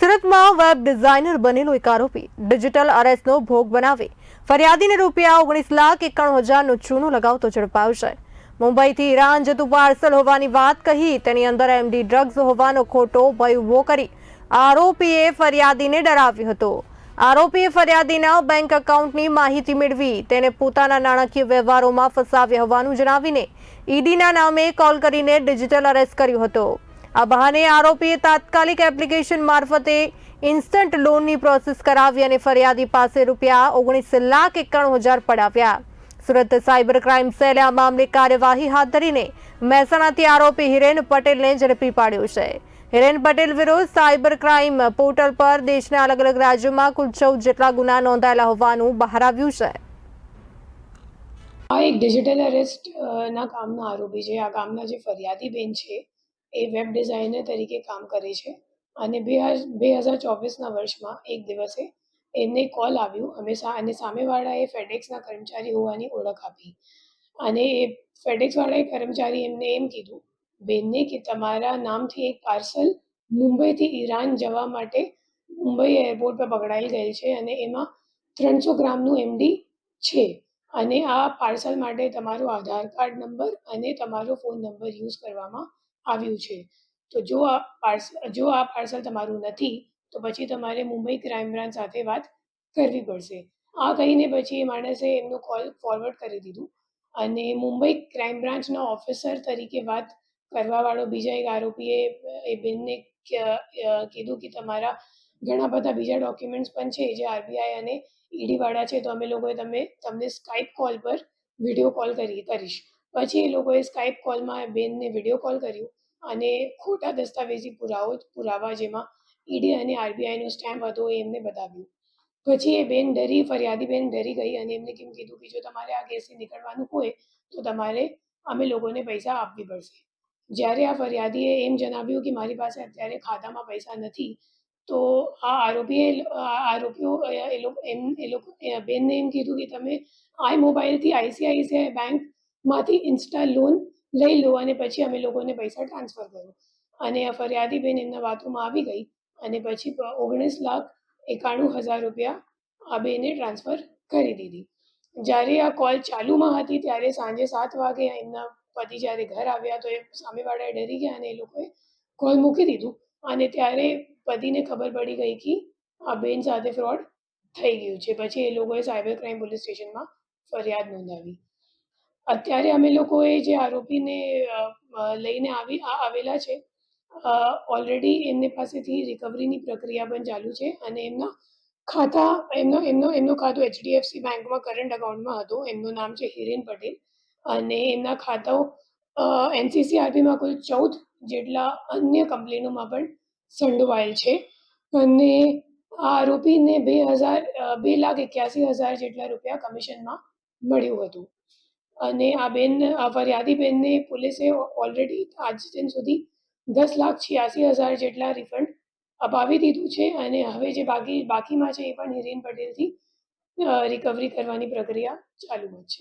સુરતમાં web designer બનેલો એક આરોપી. ડિજિટલ અરેસ્ટનો ભોગ બનાવી ફરિયાદીને રૂપિયા ઓગણીસ લાખ એકાણું હજારનો ચૂનો લગાવતો ઝડપાયો છે. મુંબઈથી ઈરાન જતું પાર્સલ હોવાની વાત કહી, તેની અંદર એમડી ડ્રગ્સ હોવાનો ખોટો ભય ઊભો કરી આરોપીએ ફરિયાદીને ડરાવ્યો હતો. આરોપીએ ફરિયાદીના બેંક એકાઉન્ટની માહિતી મેળવી, તેને પોતાના નાણાકીય વ્યવહારોમાં ફસાવ્યા હોવાનું જણાવીને ઈડીના નામે કોલ કરીને ડિજિટલ અરેસ્ટ કર્યો હતો. આ બહાને આરોપીએ તાત્કાલિક એપ્લિકેશન મારફતે ઇન્સ્ટન્ટ લોનની પ્રોસેસ કરાવી અને ફરિયાદી પાસે રૂપિયા ઓગણીસ લાખ એકાણું હજાર પડાવ્યા. સુરત સાયબર ક્રાઇમ સેલે આ મામલે કાર્યવાહી હાથ ધરીને મહેસાણાથી આરોપી હિરેન પટેલને ઝડપી પાડ્યો છે. હિરેન પટેલ વિરુદ્ધ સાયબર ક્રાઇમ પોર્ટલ પર દેશના અલગ અલગ રાજ્યોમાં કુલ ચૌદ જેટલા ગુના નોંધાયેલા હોવાનું બહાર આવ્યું છે. આ એક ડિજિટલ અરેસ્ટ ના કામના આરોપી છે. આ કામના જે ફરિયાદી બેન છે એ વેબ ડિઝાઇનર તરીકે કામ કરે છે. અને બે બે હજાર ચોવીસના વર્ષમાં એક દિવસે એમને કોલ આવ્યું. અમે અને સામેવાળાએ ફેડેક્સના કર્મચારી હોવાની ઓળખ આપી. અને એ ફેડેક્સવાળાએ કર્મચારી એમને એમ કીધું, બેનને કે તમારા નામથી એક પાર્સલ મુંબઈથી ઈરાન જવા માટે મુંબઈ એરપોર્ટ પર પકડાઈ ગયેલ છે અને એમાં ત્રણસો ગ્રામનું એમડી છે. અને આ પાર્સલ માટે તમારો આધાર કાર્ડ નંબર અને તમારો ફોન નંબર યુઝ કરવામાં આવ્યું છે. તો જો આ પાર્સલ જો આ પાર્સલ તમારું નથી, તો પછી તમારે મુંબઈ ક્રાઇમ બ્રાન્ચ સાથે વાત કરવી પડશે. આ કહીને પછી એ માણસે એમનું કોલ ફોરવર્ડ કરી દીધું. અને મુંબઈ ક્રાઇમ બ્રાન્ચના ઓફિસર તરીકે વાત કરવાવાળો બીજા એક આરોપીએ, એ બેનને કીધું કે તમારા ઘણા બધા બીજા ડોક્યુમેન્ટ્સ પણ છે જે આરબીઆઈ અને ઈડીવાળા છે, તો અમે લોકોએ તમે તમને સ્કાઇપ કોલ પર વીડિયો કોલ કરી, કરીશ. પછી એ લોકોએ સ્કાઇપ કોલમાં બેનને વીડિયો કોલ કર્યું અને ખોટા દસ્તાવેજી પુરાવો પુરાવા જેમાં ઈડી અને આરબીઆઈનો સ્ટેમ્પ હતો એમને બતાવ્યું. પછી એ બેન ડરી, ફરિયાદી બેન ડરી ગઈ અને એમને કેમ કીધું કે જો તમારે આ કેસથી નીકળવાનું હોય તો તમારે અમે લોકોને પૈસા આપવી પડશે. જ્યારે આ ફરિયાદીએ એમ જણાવ્યું કે મારી પાસે અત્યારે ખાતામાં પૈસા નથી, તો આ આરોપીએ આ આરોપીઓ એ લોકો, એમ, એ લોકો બેનને એમ કીધું કે તમે આઈ મોબાઈલથી આઈસીઆઈસીઆઈ બેંકમાંથી ઇન્સ્ટા લોન લઈ લો અને પછી અમે લોકોને પૈસા ટ્રાન્સફર કરો. અને આ ફરિયાદી બેન એમના વાતોમાં આવી ગઈ અને પછી ઓગણીસ લાખ એકાણું હજાર રૂપિયા આ બેને ટ્રાન્સફર કરી દીધી. જ્યારે આ કોલ ચાલુમાં હતી ત્યારે સાંજે સાત વાગે એમના પતિ જ્યારે ઘર આવ્યા તો એ સામેવાળાએ ડરી ગયા અને એ લોકોએ કોલ મૂકી દીધું. અને ત્યારે પતિને ખબર પડી ગઈ કે આ બેન સાથે ફ્રોડ થઈ ગયું છે. પછી એ લોકોએ સાયબર ક્રાઇમ પોલીસ સ્ટેશનમાં ફરિયાદ નોંધાવી. અત્યારે અમે લોકોએ જે આરોપીને લઈને આવી આવેલા છે ઓલરેડી એમની પાસેથી રિકવરીની પ્રક્રિયા પણ ચાલુ છે અને એમના ખાતા, એમનો એમનો, એમનું ખાતું એચડીએફસી બેંકમાં કરંટ અકાઉન્ટમાં હતું. એમનું નામ છે હિરેન પટેલ અને એમના ખાતાઓ એનસીસીઆરપીમાં કુલ ચૌદ જેટલા અન્ય કંપનીઓમાં પણ સંડોવાયેલ છે. અને આ આરોપીને બે હજાર બે લાખ એક્યાસી હજાર જેટલા રૂપિયા કમિશનમાં મળ્યું હતું. અને આ બેન, આ ફરિયાદી બેનને પોલીસે ઓલરેડી આજ દિન સુધી દસ લાખ છ્યાસી હજાર જેટલા રિફંડ અપાવી દીધું છે અને હવે જે બાકી, બાકીમાં છે એ પણ હિરેન પટેલથી રિકવરી કરવાની પ્રક્રિયા ચાલુ જ છે.